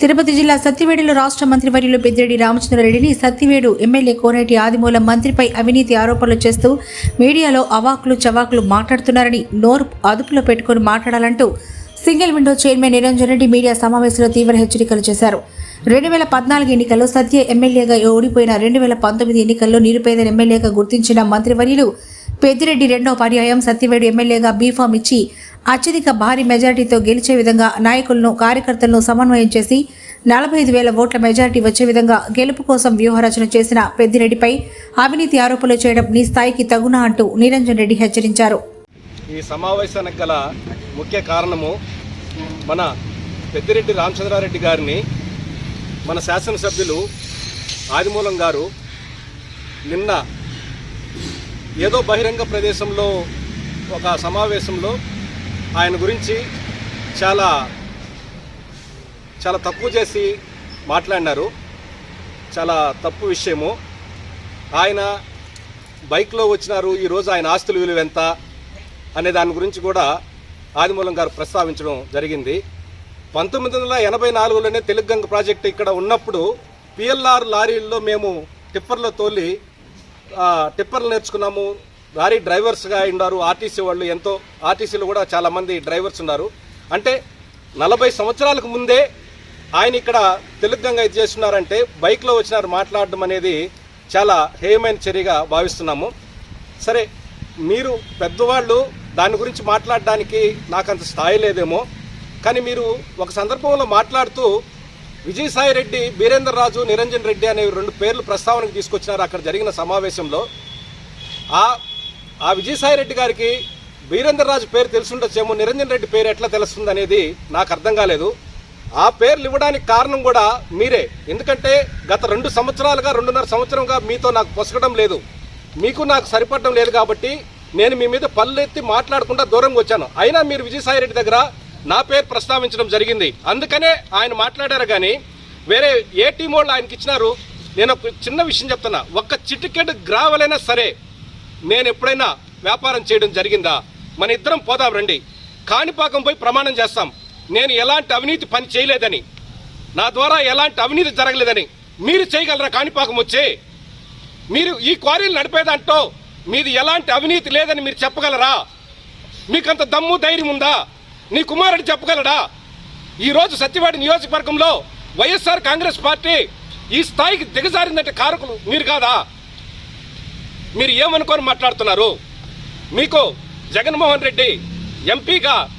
తిరుపతి జిల్లా సత్యవేడులో రాష్ట్ర మంత్రి వర్యులు పెద్దిరెడ్డి రామచంద్రారెడ్డిని సత్యవేడు ఎమ్మెల్యే కోనేటి ఆదిమూలం మంత్రిపై అవినీతి ఆరోపణలు చేస్తూ మీడియాలో అవాకులు చవాకులు మాట్లాడుతున్నారని నోరు అదుపులో పెట్టుకుని మాట్లాడాలంటూ single window chairman Niranjan Reddy media సమావేశంలో తీవ్ర హెచ్చరికలు చేశారు. రెండు వేల పద్నాలుగు ఎన్నికల్లో సత్య ఎమ్మెల్యేగా ఓడిపోయిన రెండు వేల పంతొమ్మిది ఎన్నికల్లో నిరుపేద ఎమ్మెల్యేగా గుర్తించిన మంత్రివర్యులు పెద్దిరెడ్డి రెండో పర్యాయం సత్యవేడు ఎమ్మెల్యేగా బీఫామ్ ఇచ్చి అత్యధిక భారీ మెజారిటీతో గెలిచే విధంగా నాయకులను కార్యకర్తలను సమన్వయం చేసి నలభై ఐదు వేల ఓట్ల మెజారిటీ వచ్చే విధంగా గెలుపు కోసం వ్యూహరచన చేసిన పెద్దిరెడ్డిపై అవినీతి ఆరోపణలు చేయడం నీ స్థాయికి తగునా అంటూ నిరంజన్ రెడ్డి హెచ్చరించారు. ఈ సమావేశానికి గల ముఖ్య కారణము మన పెద్దిరెడ్డి రామచంద్రారెడ్డి గారిని మన శాసనసభ్యులు ఆదిమూలం గారు నిన్న ఏదో బహిరంగ ప్రదేశంలో ఒక సమావేశంలో ఆయన గురించి చాలా చాలా తక్కువ చేసి మాట్లాడినారు. చాలా తప్పు విషయము. ఆయన బైక్లో వచ్చినారు ఈరోజు ఆయన ఆస్తుల విలువ ఎంత అనే దాని గురించి కూడా ఆదిమూలం గారు ప్రస్తావించడం జరిగింది. పంతొమ్మిది వందల ఎనభై నాలుగులోనే తెలుగుగంగ ప్రాజెక్టు ఇక్కడ ఉన్నప్పుడు పిఎల్ఆర్ లారీల్లో మేము టిప్పర్లో తోలి టిప్పర్లు నేర్చుకున్నాము. లారీ డ్రైవర్స్గా ఉన్నారు. ఆర్టీసీ వాళ్ళు ఎంతో ఆర్టీసీలో కూడా చాలామంది డ్రైవర్స్ ఉన్నారు. అంటే నలభై సంవత్సరాలకు ముందే ఆయన ఇక్కడ తెలుగంగా ఇది చేస్తున్నారంటే బైక్లో వచ్చినారు మాట్లాడడం అనేది చాలా హేయమైన చర్యగా భావిస్తున్నాము. సరే మీరు పెద్దవాళ్ళు దాని గురించి మాట్లాడడానికి నాకు అంత స్థాయి లేదేమో. కానీ మీరు ఒక సందర్భంలో మాట్లాడుతూ విజయసాయి రెడ్డి బీరేందర్ రాజు నిరంజన్ రెడ్డి అనే రెండు పేర్లు ప్రస్తావనకు తీసుకొచ్చినారు అక్కడ జరిగిన సమావేశంలో. ఆ ఆ విజయసాయిరెడ్డి గారికి బీరేందర్ రాజు పేరు తెలుసుండొచ్చేమో నిరంజన్ రెడ్డి పేరు ఎట్లా తెలుస్తుంది అనేది నాకు అర్థం కాలేదు. ఆ పేర్లు ఇవ్వడానికి కారణం కూడా మీరే. ఎందుకంటే గత రెండు సంవత్సరాలుగా రెండున్నర సంవత్సరంగా మీతో నాకు పొసగడం లేదు. మీకు నాకు సరిపడడం లేదు కాబట్టి నేను మీ మీద పళ్ళెత్తి మాట్లాడకుండా దూరంగా వచ్చాను. అయినా మీరు విజయసాయిరెడ్డి దగ్గర నా పేరు ప్రస్తావించడం జరిగింది. అందుకనే ఆయన మాట్లాడారు కానీ వేరే ఏ టీం వాళ్ళు ఆయనకి ఇచ్చినారు నేను ఒక చిన్న విషయం చెప్తున్నా. ఒక్క చిటికెట్ గ్రావలైనా సరే నేను ఎప్పుడైనా వ్యాపారం చేయడం జరిగిందా? మన ఇద్దరం పోదాం రండి. కాణిపాకం పోయి ప్రమాణం చేస్తాం. నేను ఎలాంటి అవినీతి పని చేయలేదని నా ద్వారా ఎలాంటి అవినీతి జరగలేదని మీరు చేయగలరా కాణిపాకం వచ్చే? మీరు ఈ క్వారీలు నడిపేదంటో మీది ఎలాంటి అవినీతి లేదని మీరు చెప్పగలరా? మీకంత దమ్ము ధైర్యం ఉందా? నీ కుమారుడు చెప్పగలడా? ఈరోజు సత్యవాడి నియోజకవర్గంలో వైఎస్ఆర్ కాంగ్రెస్ పార్టీ ఈ స్థాయికి దిగజారిందంటే కారకులు మీరు కాదా? మీరు ఏమనుకొని మాట్లాడుతున్నారు? మీకు జగన్మోహన్ రెడ్డి ఎంపీగా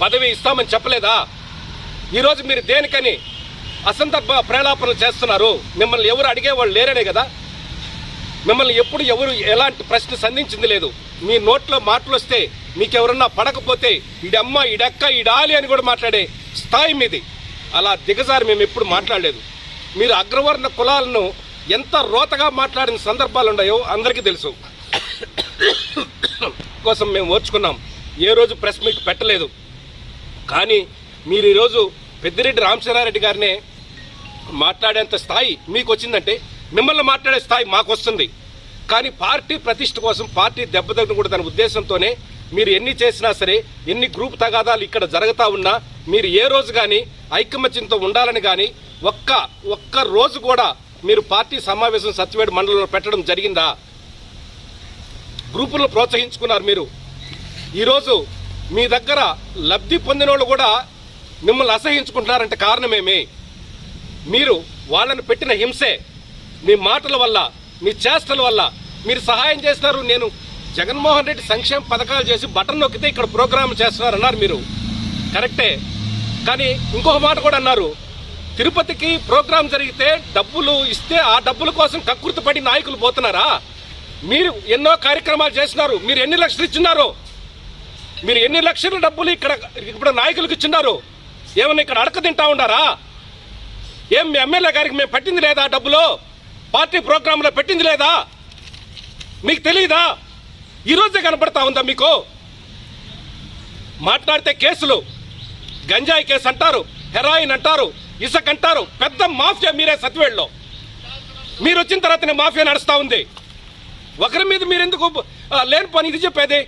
పదవి ఇస్తామని చెప్పలేదా? ఈరోజు మీరు దేనికని అసందర్భ ప్రేలాపనలు చేస్తున్నారు? మిమ్మల్ని ఎవరు అడిగేవాళ్ళు లేరనే కదా? మిమ్మల్ని ఎప్పుడు ఎవరు ఎలాంటి ప్రశ్న సంధించింది లేదు. మీ నోట్లో మాటలు వస్తే మీకెవరన్నా పడకపోతే ఈడమ్మ ఈడక్క ఈడాలి అని కూడా మాట్లాడే స్థాయి మీది. అలా దిగజారి మేము ఎప్పుడు మాట్లాడలేదు. మీరు అగ్రవర్ణ కులాలను ఎంత రోతగా మాట్లాడిన సందర్భాలు ఉన్నాయో అందరికీ తెలుసు. కోసం మేము ఓర్చుకున్నాం. ఏ రోజు ప్రెస్ మీట్ పెట్టలేదు. కానీ మీరు ఈరోజు పెద్దిరెడ్డి రామచంద్రారెడ్డి గారినే మాట్లాడేంత స్థాయి మీకు వచ్చిందంటే మిమ్మల్ని మాట్లాడే స్థాయి మాకు వస్తుంది కానీ పార్టీ ప్రతిష్ట కోసం పార్టీ దెబ్బతగ్గకూడదనే ఉద్దేశంతోనే మీరు ఎన్ని చేసినా సరే ఎన్ని గ్రూప్ తగాదాలు ఇక్కడ జరుగుతూ ఉన్నా మీరు ఏ రోజు కానీ ఐకమత్యంతో ఉండాలని కానీ ఒక్క ఒక్క రోజు కూడా మీరు పార్టీ సమావేశం సత్యవేడు మండలంలో పెట్టడం జరిగిందా? గ్రూపులను ప్రోత్సహించుకున్నారు మీరు. ఈరోజు మీ దగ్గర లబ్ధి పొందిన వాళ్ళు కూడా మిమ్మల్ని అసహించుకుంటున్నారంటే కారణమేమి? మీరు వాళ్ళను పెట్టిన హింసే మీ మాటల వల్ల మీ చేష్టల వల్ల మీరు సహాయం చేస్తున్నారు. నేను జగన్మోహన్ రెడ్డి సంక్షేమ పథకాలు చేసి బటన్ నొక్కితే ఇక్కడ ప్రోగ్రాం చేస్తున్నారు అన్నారు మీరు. కరెక్టే. కానీ ఇంకొక మాట కూడా అన్నారు. తిరుపతికి ప్రోగ్రాం జరిగితే డబ్బులు ఇస్తే ఆ డబ్బుల కోసం కక్కుర్తిపడి నాయకులు పోతున్నారా? మీరు ఎన్నో కార్యక్రమాలు చేసినారు మీరు ఎన్ని లక్షలు ఇచ్చినారు మీరు ఎన్ని లక్షల డబ్బులు ఇక్కడ ఇప్పుడు నాయకులకు ఇచ్చినారు ఏమన్నా ఇక్కడ అడక తింటా ఉండారా? ఏం మీ ఎమ్మెల్యే గారికి మేము పెట్టింది లేదా డబ్బులు? పార్టీ ప్రోగ్రాంలో పెట్టింది లేదా? మీకు తెలియదా ఈరోజే కనపడతా ఉందా మీకు? మాట్లాడితే కేసులు గంజాయి కేసు అంటారు హెరాయిన్ అంటారు ఇసుక అంటారు పెద్ద మాఫియా మీరే సత్వేడ్లో మీరు వచ్చిన తర్వాతనే మాఫియా నడుస్తూ ఉంది. ఒకరి మీద మీరు ఎందుకు లేని పని ఇది చెప్పేది?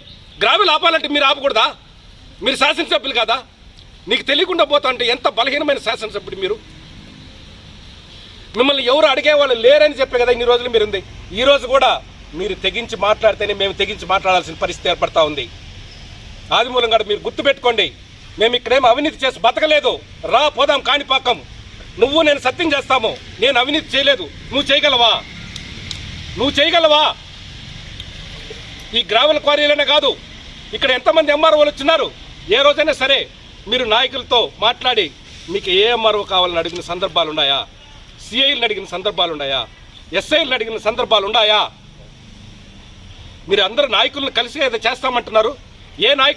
గ్రామీణ ఆపాలంటే మీరు ఆపకూడదా? మీరు శాసనసభ్యులు కదా? నీకు తెలియకుండా పోతా అంటే ఎంత బలహీనమైన శాసనసభ్యుడు మీరు? మిమ్మల్ని ఎవరు అడిగేవాళ్ళు లేరని చెప్పే కదా ఇన్ని రోజులు మీరుంది. ఈ రోజు కూడా మీరు తెగించి మాట్లాడితేనే మేము తెగించి మాట్లాడాల్సిన పరిస్థితి ఏర్పడతా ఉంది. ఆదిమూలంగా మీరు గుర్తుపెట్టుకోండి. మేము ఇక్కడేం అవినీతి చేసి బతకలేదు. రా పోదాం కాణిపాకం. నువ్వు నేను సత్యం చేస్తాము. నేను అవినీతి చేయలేదు. నువ్వు చేయగలవా? నువ్వు చేయగలవా? ఈ గ్రావెల్ క్వారీలనే కాదు. ఇక్కడ ఎంతమంది ఎంఆర్ఓలు వచ్చినారు? ఏ రోజైనా సరే మీరు నాయకులతో మాట్లాడి మీకు ఏ ఎంఆర్ఓ కావాలని అడిగిన సందర్భాలు ఉన్నాయా సిఐలను అడిగిన సందర్భాలు ఉన్నాయా ఎస్ఐలను అడిగిన సందర్భాలు ఉన్నాయా మీరు అందరు నాయకులను కలిసి ఏదో చేస్తామంటున్నారు. ఏ నాయకుడు